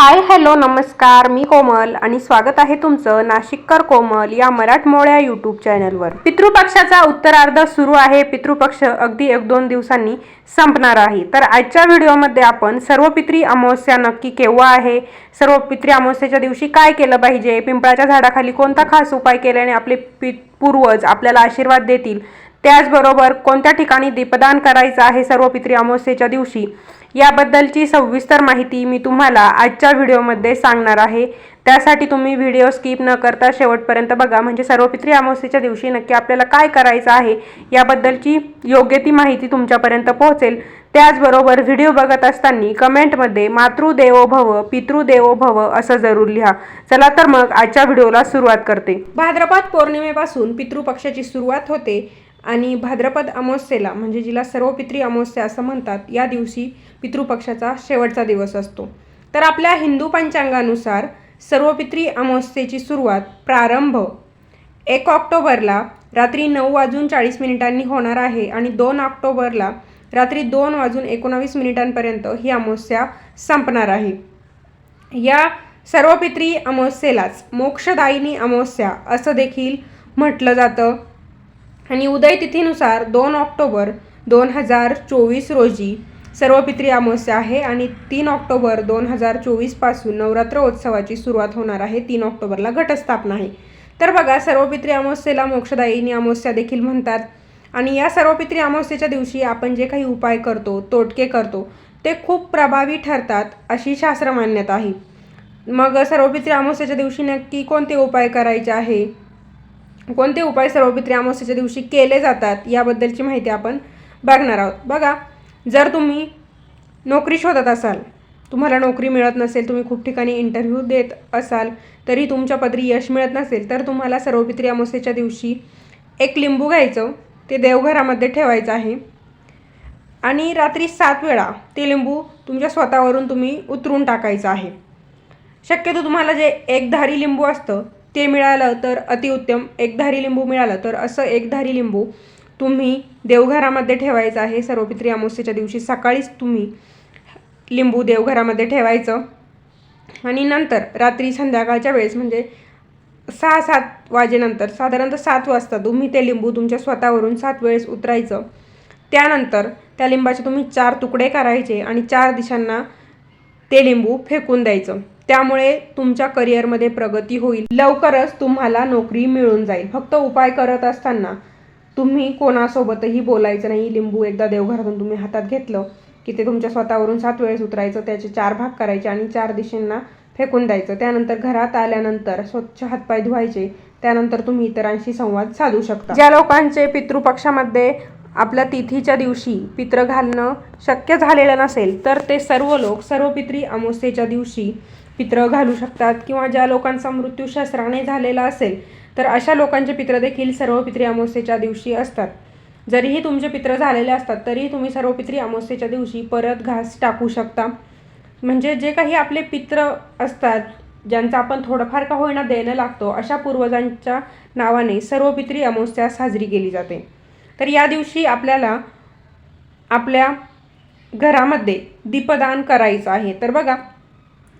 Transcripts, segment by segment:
Hi hello नमस्कार. मी कोमल आणि स्वागत आहे तुमचं नाशिककर कोमल या मराठमोळ्या यूट्यूब चॅनलवर पितृपक्षाचा उत्तरार्ध सुरू आहे. पितृपक्ष अगदी एक दोन दिवसांनी संपणार आहे. तर आजच्या व्हिडिओमध्ये आपण सर्व पित्री अमावस्या नक्की केव्हा आहे? सर्व पित्री अमावस्याच्या दिवशी काय केलं पाहिजे? पिंपळाच्या झाडाखाली कोणता खास उपाय केल्याने आपले पि पूर्वज आपल्याला आशीर्वाद देतील? त्याचबरोबर कोणत्या ठिकाणी दीपदान करायचं आहे सर्व पित्री अमावस्येच्या दिवशी? याबद्दलची सविस्तर माहिती मी तुम्हाला आजच्या व्हिडिओमध्ये सांगणार आहे. त्यासाठी तुम्ही व्हिडिओ स्किप न करता शेवटपर्यंत बघा. म्हणजे सर्वपित्री अमावस्येच्या दिवशी नक्की आपल्याला काय करायचं आहे याबद्दलची योग्य ती माहिती तुमच्यापर्यंत पोहोचेल. त्याचबरोबर व्हिडिओ बघत असताना कमेंटमध्ये मातृदेवो भव पितृदेवो भव असं जरूर लिहा. चला तर मग आजच्या व्हिडिओला सुरुवात करते. भाद्रपद पौर्णिमेपासून पितृपक्षाची सुरुवात होते. आणि भाद्रपद अमावस्येला म्हणजे जिला सर्व पित्री अमावस्या असं म्हणतात या दिवशी पितृपक्षाचा शेवटचा दिवस असतो. तर आपल्या हिंदू पंचांगानुसार सर्व पित्री अमावस्येची सुरुवात प्रारंभ एक ऑक्टोबरला रात्री नऊ वाजून चाळीस मिनिटांनी होणार आहे आणि दोन ऑक्टोबरला रात्री दोन वाजून एकोणावीस मिनिटांपर्यंत ही अमावस्या संपणार आहे. या सर्व पित्री अमावस्येलाच मोक्षदायिनी अमावस्या असं देखील म्हटलं जातं. आणि उदय तिथीनुसार दोन ऑक्टोबर दोन हजार चोवीस रोजी सर्व पित्री अमावस्या आहे आणि तीन ऑक्टोबर दोन हजार चोवीसपासून नवरात्र उत्सवाची सुरुवात होणार आहे. तीन ऑक्टोबरला घटस्थापना आहे. तर बघा सर्व पित्री अमावस्येला मोक्षदायिनी अमावस्या देखील म्हणतात. आणि या सर्व पित्री अमावस्येच्या दिवशी आपण जे काही उपाय करतो तोटके करतो ते खूप प्रभावी ठरतात अशी शास्त्र मान्यता आहे. मग सर्व पित्री अमावस्येच्या दिवशी नक्की कोणते उपाय करायचे आहे? कोणते उपाय सर्वपित्री अमावस्येच्या दिवशी केले जातात याबद्दलची माहिती आपण बघणार आहोत. बघा जर तुम्ही नोकरी शोधत असाल तुम्हाला नोकरी मिळत नसेल तुम्ही खूप ठिकाणी इंटरव्ह्यू देत असाल तरी तुमच्या पदरी यश मिळत नसेल तर तुम्हाला सर्वपित्री अमावस्येच्या दिवशी एक लिंबू घ्यायचं ते देवघरामध्ये ठेवायचं आहे. आणि रात्री सात वेळा ते लिंबू तुमच्या स्वतःवरून तुम्ही उतरून टाकायचं आहे. शक्यतो तुम्हाला जे एकधारी लिंबू असतं ते मिळालं तर अतिउत्तम. एकधारी लिंबू मिळालं तर असं एकधारी लिंबू तुम्ही देवघरामध्ये ठेवायचं आहे. सर्वपित्री अमावस्येच्या दिवशी सकाळीच तुम्ही लिंबू देवघरामध्ये ठेवायचं. आणि नंतर रात्री संध्याकाळच्या वेळेस म्हणजे सहा सात वाजेनंतर साधारणतः सात वाजता तुम्ही ते लिंबू तुमच्या स्वतःवरून सात वेळेस उतरायचं. त्यानंतर त्या लिंबाचे तुम्ही चार तुकडे करायचे आणि चार दिशांना ते लिंबू फेकून द्यायचं. त्यामुळे तुमच्या करिअरमध्ये प्रगती होईल. लवकरच तुम्हाला नोकरी मिळून जाईल. फक्त उपाय करत असताना तुम्ही कोणासोबतही बोलायचं नाही. लिंबू एकदा देवघरातून तुम्ही हातात घेतलं की ते तुमच्या स्वतःवरून सात वेळेस उतरायचं त्याचे चार भाग करायचे आणि चार दिशेंना फेकून द्यायचं. त्यानंतर घरात आल्यानंतर स्वच्छ हातपाय धुवायचे. त्यानंतर तुम्ही इतरांशी संवाद साधू शकता. ज्या लोकांचे पितृपक्षामध्ये आपल्या तिथीच्या दिवशी पित्र घालणं शक्य झालेलं नसेल तर ते सर्व लोक सर्व पित्री अमावस्येच्या दिवशी पित्र घालू शकतात. किंवा ज्या लोकांचा मृत्यू शस्त्राने झालेला असेल तर अशा लोकांचे पित्र देखील सर्व पित्री अमावस्येच्या दिवशी असतात. जरीही तुमचे पित्र झालेले असतात तरीही तुम्ही सर्व पित्री अमावस्येच्या दिवशी परत घास टाकू शकता. म्हणजे जे काही आपले पित्र असतात ज्यांचा आपण थोडंफार का होईना देणं लागतो अशा पूर्वजांच्या नावाने सर्व पित्री अमावस्या साजरी केली जाते. तर या दिवशी आपल्याला आपल्या घरामध्ये दीपदान करायचं आहे. तर बघा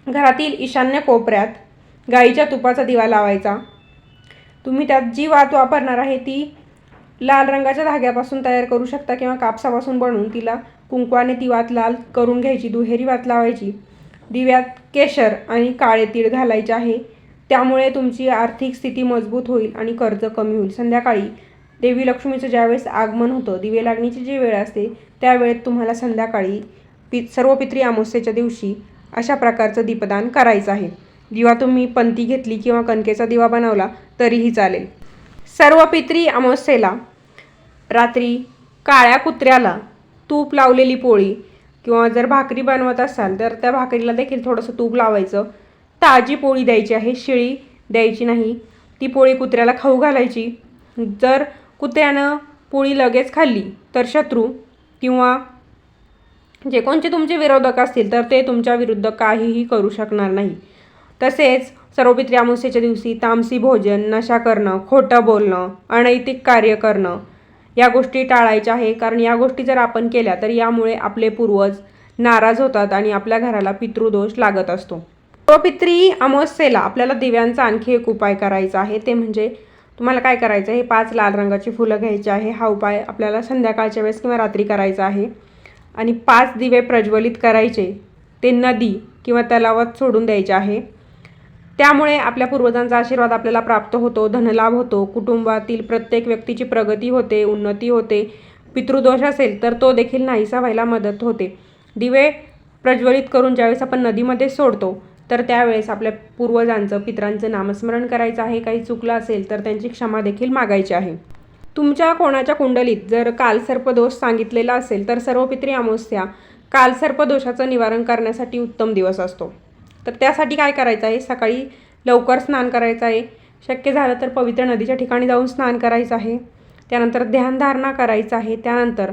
घरातील ईशान्य कोपऱ्यात गाईच्या तुपाचा दिवा लावायचा. तुम्ही त्यात जी वात वापरणार आहे ती लाल रंगाच्या धाग्यापासून तयार करू शकता किंवा कापसापासून बनवून तिला कुंकवाने ती वात लाल करून घ्यायची दुहेरी वात लावायची. दिव्यात केशर आणि काळे तीळ घालायचे आहे. त्यामुळे तुमची आर्थिक स्थिती मजबूत होईल आणि कर्ज कमी होईल. संध्याकाळी देवी लक्ष्मीचं ज्यावेळेस आगमन होतं दिवे लागण्याची जी वेळ असते त्यावेळेत तुम्हाला संध्याकाळी पि सर्व पित्री अमावस्येच्या दिवशी अशा प्रकारचं दीपदान करायचं आहे. दिवा तुम्ही पंती घेतली किंवा कणकेचा दिवा बनवला तरीही चालेल. सर्व पित्री अमावस्येला रात्री काळ्या कुत्र्याला तूप लावलेली पोळी किंवा जर भाकरी बनवत असाल तर त्या भाकरीला देखील थोडंसं तूप लावायचं. ताजी पोळी द्यायची आहे शिळी द्यायची नाही ती पोळी कुत्र्याला खाऊ घालायची. जर कुत्र्यानं पोळी लगेच खाल्ली. तर शत्रू किंवा जे कोणते तुमचे विरोधक असतील तर ते तुमच्या विरुद्ध काहीही करू शकणार नाही. तसेच सर्वपित्री अमावस्येच्या दिवशी तामसी भोजन नशा करणं खोटं बोलणं अनैतिक कार्य करणं या गोष्टी टाळायच्या आहे कारण या गोष्टी जर आपण केल्या तर यामुळे आपले पूर्वज नाराज होतात आणि आपल्या घराला पितृदोष लागत असतो. सर्वपित्री अमावस्येला आपल्याला दिव्यांचा आणखी एक उपाय करायचा आहे. ते म्हणजे तुम्हाला काय करायचं आहे? पाच लाल रंगाची फुलं घ्यायची आहे. हा उपाय आपल्याला संध्याकाळच्या वेळेस किंवा रात्री करायचा आहे. आणि पाच दिवे प्रज्वलित करायचे. ते नदी किंवा तलावात सोडून द्यायचे आहे. त्यामुळे आपल्या पूर्वजांचा आशीर्वाद आपल्याला प्राप्त होतो धनलाभ होतो. कुटुंबातील प्रत्येक व्यक्तीची प्रगती होते उन्नती होते. पितृदोष असेल तर तो देखील नाहीसा व्हायला मदत होते. दिवे प्रज्वलित करून ज्यावेळेस आपण नदीमध्ये सोडतो तर त्यावेळेस आपल्या पूर्वजांचं पितरांचं नामस्मरण करायचं आहे. काही चुकलं असेल तर त्यांची क्षमा देखील मागायची आहे. तुमच्या कोणाच्या कुंडलीत जर कालसर्पदोष सांगितलेला असेल तर सर्व पित्री अमावस्या कालसर्पदोषाचं निवारण करण्यासाठी उत्तम दिवस असतो. तर त्यासाठी काय करायचं आहे? सकाळी लवकर स्नान करायचं आहे. शक्य झालं तर पवित्र नदीच्या ठिकाणी जाऊन स्नान करायचं आहे. त्यानंतर ध्यानधारणा करायचं आहे. त्यानंतर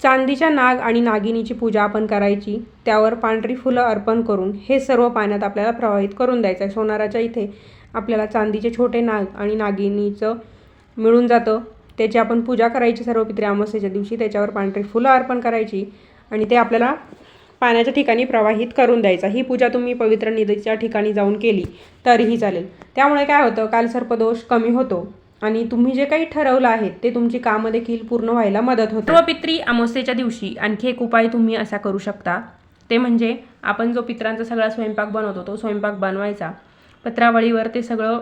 चांदीच्या नाग आणि नागिनीची पूजा आपण करायची त्यावर पांढरी फुलं अर्पण करून हे सर्व पाण्यात आपल्याला प्रवाहित करून द्यायचं आहे सोनाराच्या इथे आपल्याला चांदीचे छोटे नाग आणि नागिनीचं मिळून जातं. त्याची आपण पूजा करायची सर्व पित्रे अमावस्येच्या दिवशी. त्याच्यावर पांढरी फुलं अर्पण करायची आणि ते आपल्याला पाण्याच्या ठिकाणी प्रवाहित करून द्यायचा. ही पूजा तुम्ही पवित्र निधीच्या ठिकाणी जाऊन केली तरीही चालेल. त्यामुळे काय होतं काल सर्पदोष कमी होतो. आणि तुम्ही जे काही ठरवलं आहे ते तुमची कामं देखील पूर्ण व्हायला मदत होते. सर्व पित्री अमावस्येच्या दिवशी आणखी एक उपाय तुम्ही असा करू शकता. ते म्हणजे आपण जो पित्रांचा सगळा स्वयंपाक बनवतो तो स्वयंपाक बनवायचा. पत्रावळीवर ते सगळं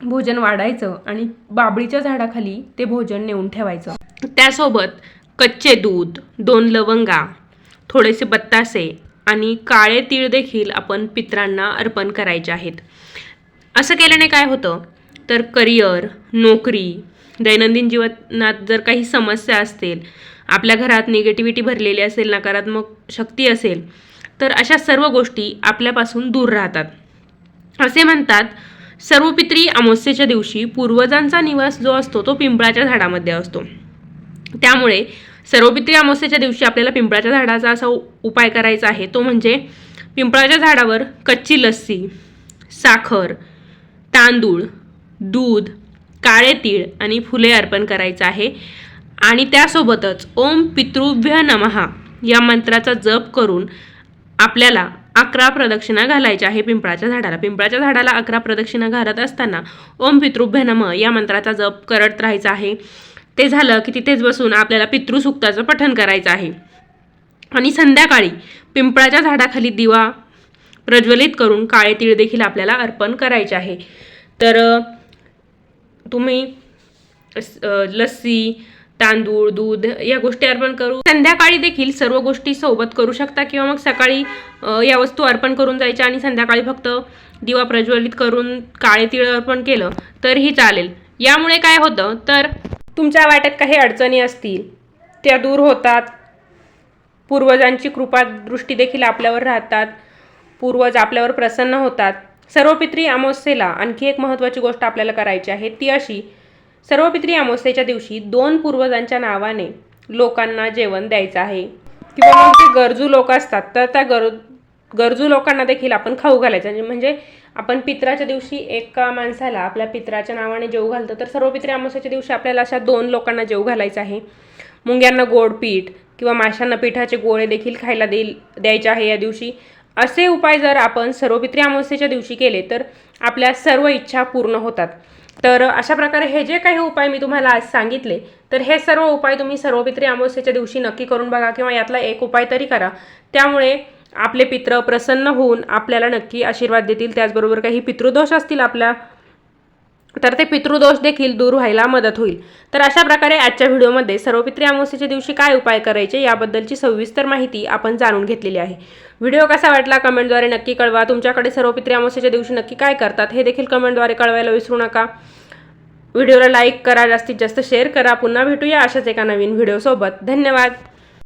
भोजन वाढायचं आणि बाबळीच्या झाडाखाली ते भोजन नेऊन ठेवायचं. त्यासोबत कच्चे दूध दोन लवंगा थोडेसे बत्तासे आणि काळे तीळ देखील आपण पित्रांना अर्पण करायचे आहेत. असं केल्याने काय होतं? तर करिअर नोकरी दैनंदिन जीवनात जर काही समस्या असतील आपल्या घरात निगेटिव्हिटी भरलेली असेल नकारात्मक शक्ती असेल तर अशा सर्व गोष्टी आपल्यापासून दूर राहतात. असे म्हणतात सर्व पित्री अमावस्येच्या दिवशी पूर्वजांचा निवास जो असतो तो पिंपळाच्या झाडामध्ये असतो. त्यामुळे सर्वपित्री अमावस्येच्या दिवशी आपल्याला पिंपळाच्या झाडाचा असा उपाय करायचा आहे तो म्हणजे पिंपळाच्या झाडावर कच्ची लस्सी साखर तांदूळ दूध काळे तीळ आणि फुले अर्पण करायचं आहे. आणि त्यासोबतच ओम पितृभ्य नमहा या मंत्राचा जप करून आपल्याला अकरा प्रदक्षिणा घालायच्या आहे पिंपळाच्या झाडाला. पिंपळाच्या झाडाला अकरा प्रदक्षिणा घालत असताना ओम पितृभ्य नम या मंत्राचा जप करत राहायचा आहे. ते झालं की तिथेच बसून आपल्याला पितृसुक्ताचं पठण करायचं आहे. आणि संध्याकाळी पिंपळाच्या झाडाखाली दिवा प्रज्वलित करून काळे तीळ देखील आपल्याला अर्पण करायचे आहे. तर तुम्ही लस्सी तांदूळ दूध या गोष्टी अर्पण करू. संध्याकाळी देखील सर्व गोष्टी सोबत करू शकता किंवा मग सकाळी या वस्तू अर्पण करून जायच्या आणि संध्याकाळी फक्त दिवा प्रज्वलित करून काळे तिळ अर्पण केलं तरीही चालेल. यामुळे काय होतं तर तुमच्या वाट्यात काही अडचणी असतील त्या दूर होतात. पूर्वजांची कृपा दृष्टी देखील आपल्यावर राहतात. पूर्वज आपल्यावर प्रसन्न होतात. सर्वपित्री अमावस्येला आणखी एक महत्त्वाची गोष्ट आपल्याला करायची आहे ती अशी सर्वपित्री अमावस्येच्या दिवशी दोन पूर्वजांच्या नावाने लोकांना जेवण द्यायचं आहे. किंवा मग जे गरजू लोक असतात तर त्या गर गरजू लोकांना देखील आपण खाऊ घालायचं. म्हणजे- म्हणजे आपण पित्राच्या दिवशी एका माणसाला आपल्या पित्राच्या नावाने जेव घालतो तर सर्वपित्री अमावस्येच्या दिवशी आपल्याला अशा दोन लोकांना जेव घालायचं आहे. मुंग्यांना गोड पीठ किंवा माशांना पिठाचे गोळे देखील खायला देईल द्यायचे आहे या दिवशी. असे उपाय जर आपण सर्वपित्री अमावस्येच्या दिवशी केले तर आपल्या सर्व इच्छा पूर्ण होतात. तर अशा प्रकारे हे जे काही उपाय मी तुम्हाला आज सांगितले तर हे सर्व उपाय तुम्ही सर्वपित्री अमावस्येच्या दिवशी नक्की करून बघा किंवा यातला एक उपाय तरी करा. त्यामुळे आपले पित्र प्रसन्न होऊन आपल्याला नक्की आशीर्वाद देतील. त्याचबरोबर काही पितृदोष असतील आपल्या तर ते पितृदोष देखील दूर व्हायला मदत होईल. तर अशा प्रकारे आजच्या व्हिडिओमध्ये सर्वपित्री अमावस्येच्या दिवशी काय उपाय करायचे याबद्दलची सविस्तर माहिती आपण जाणून घेतलेली आहे. व्हिडिओ कसा वाटला कमेंटद्वारे नक्की कळवा. तुमच्याकडे सर्वपित्री अमावस्येच्या दिवशी नक्की काय करतात हे देखील कमेंटद्वारे कळवायला विसरू नका. व्हिडिओला लाईक करा जास्तीत जास्त शेअर करा. पुन्हा भेटूया अशाच एका नवीन व्हिडिओसोबत. धन्यवाद!